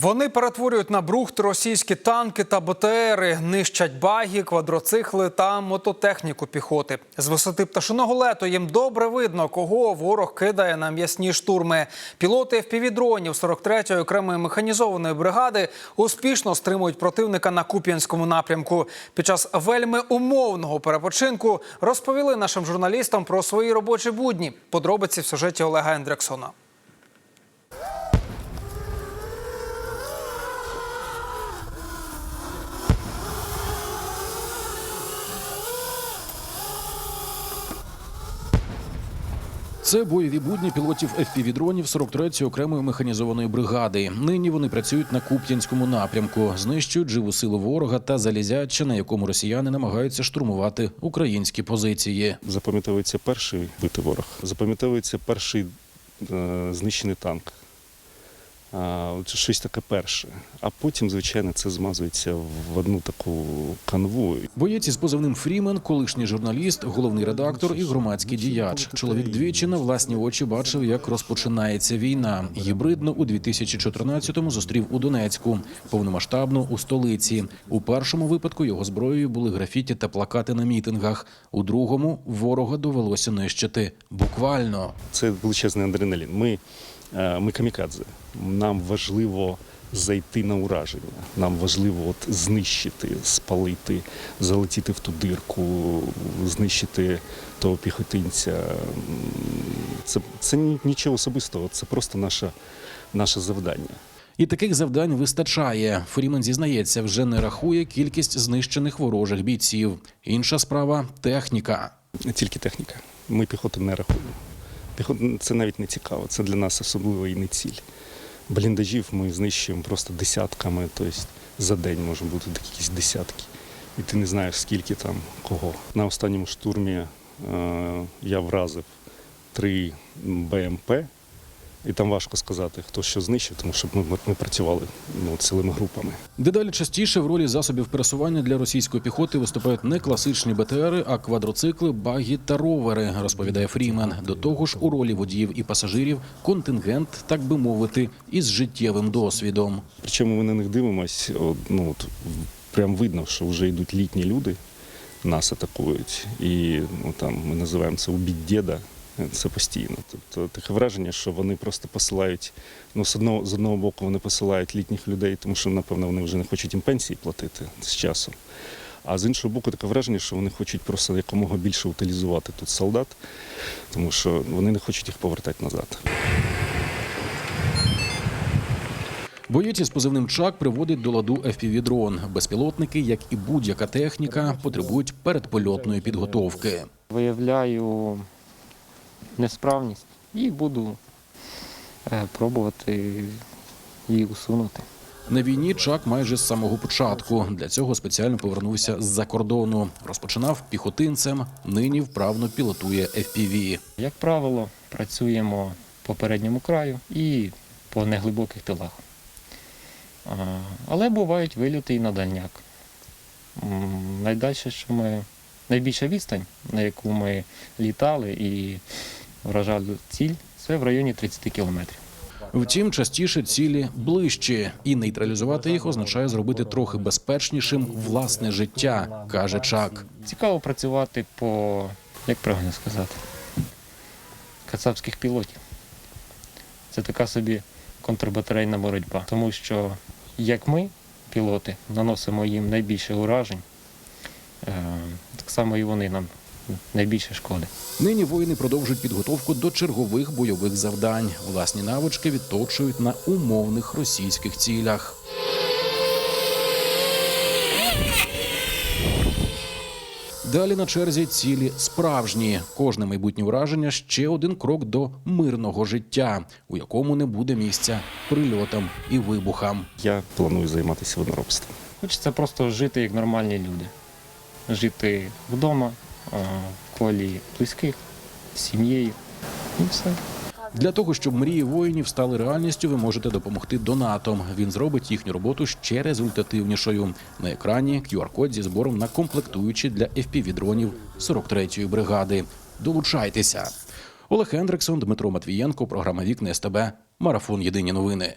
Вони перетворюють на брухт російські танки та БТРи, нищать баги, квадроцикли та мототехніку піхоти. З висоти пташиного лету їм добре видно, кого ворог кидає на м'ясні штурми. Пілоти FPV-дронів 43-ї окремої механізованої бригади успішно стримують противника на Куп'янському напрямку. Під час вельми умовного перепочинку розповіли нашим журналістам про свої робочі будні. Подробиці в сюжеті Олега Ендрексона. Це бойові будні пілотів FPV-дронів 43-ї окремої механізованої бригади. Нині вони працюють на Куп'янському напрямку, знищують живу силу ворога та залізяче, на якому росіяни намагаються штурмувати українські позиції. Запам'ятовується перший битий ворог, запам'ятовується перший е, знищений танк. От щось таке перше. А потім, звичайно, це змазується в одну таку канву. Боєць із позивним Фрімен, колишній журналіст, головний редактор і громадський діяч. Чоловік двічі на власні очі бачив, як розпочинається війна. Гібридно у 2014-му зустрів у Донецьку, повномасштабно у столиці. У першому випадку його зброєю були графіті та плакати на мітингах. У другому ворога довелося нищити буквально. Це величезний адреналін. Ми, е, ми камікадзе. Нам важливо зайти на ураження. Нам важливо от знищити, спалити, залетіти в ту дирку, знищити того піхотинця. Це, це нічого особистого, це просто наше, наше завдання. І таких завдань вистачає. Фрімен зізнається, вже не рахує кількість знищених ворожих бійців. Інша справа техніка. Тільки техніка. Ми піхоту не рахуємо. Піхота це навіть не цікаво. Це для нас особливо і не ціль. Бліндажів ми знищуємо просто десятками, тобто за день може бути якісь десятки. І ти не знаєш, скільки там кого. На останньому штурмі е, я вразив три БМП, і там важко сказати, хто що знищив, тому що ми, ми працювали ну, цілими групами. Дедалі частіше в ролі засобів пересування для російської піхоти виступають не класичні БТРи, а квадроцикли, багі та ровери, розповідає Фрімен. До того ж, у ролі водіїв і пасажирів контингент, так би мовити, із життєвим досвідом. Причому ми на них дивимося, ну, от, прям видно, що вже йдуть літні люди, нас атакують. І ну, там, ми називаємо це убіть діда. Це постійно. Тобто таке враження, що вони просто посилають. Ну, з одного, з одного боку, вони посилають літніх людей, тому що, напевно, вони вже не хочуть їм пенсії платити з часом. А з іншого боку, таке враження, що вони хочуть просто якомога більше утилізувати тут солдат, тому що вони не хочуть їх повертати назад. Боєць із позивним Чак приводить до ладу FPV-дрон. Безпілотники, як і будь-яка техніка, потребують передпольотної підготовки. виявляю несправність і буду е, пробувати її усунути. На війні Чак майже з самого початку. Для цього спеціально повернувся з-за кордону. Розпочинав піхотинцем, нині вправно пілотує FPV. Як правило, працюємо по передньому краю і по неглибоких тилах. Але бувають вильоти і на дальняк. Найдальше, що ми найбільша відстань, на яку ми літали і вражали ціль, це в районі 30 кілометрів. Втім, частіше цілі ближчі, і нейтралізувати їх означає зробити трохи безпечнішим власне життя, каже Чак. Цікаво працювати по, як правильно сказати, кацапських пілотів. Це така собі контрбатарейна боротьба. Тому що як ми, пілоти, наносимо їм найбільше уражень, е, так само і вони нам найбільше шкоди. Нині воїни продовжують підготовку до чергових бойових завдань. Власні навички відточують на умовних російських цілях. Далі на черзі цілі справжні. Кожне майбутнє враження ще один крок до мирного життя, у якому не буде місця прильотам і вибухам. Я планую займатися виноробством. Хочеться просто жити як нормальні люди. Жити вдома, колі близьких, сім'єю. І все. Для того, щоб мрії воїнів стали реальністю, ви можете допомогти донатом. Він зробить їхню роботу ще результативнішою. На екрані QR-код зі збором на комплектуючі для FPV-дронів 43-ї бригади. Долучайтеся. Олег Хендриксон, Дмитро Матвієнко, програма Вікна СТБ. Марафон Єдині новини.